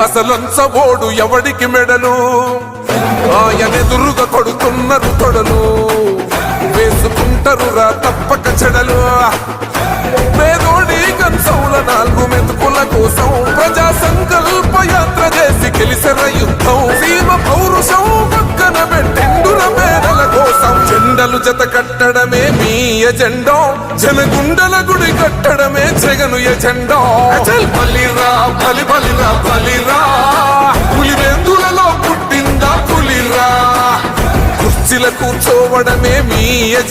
అసలంచబోడు ఎవడికి మెడలు? ఆయనెదురుగా కొడుతున్నారు తొడలు. వేసుకుంటారు రా తప్పక చెడలు. పేదోడి కంచౌల నాలుగు మెతుకుల కోసం ప్రజా సంకల్ప యాత్ర చేసి గెలిసిన మీ ఎజెండా. జనగుండల గుడి కట్టడమే జగను ఎజెండా. అచల్. బలిరా బలి బలిరా. బలిరా పులి వెందులలో పుట్టిందా పులిరా. కుర్చీల కూర్చోవడమే మీ ఎజెండా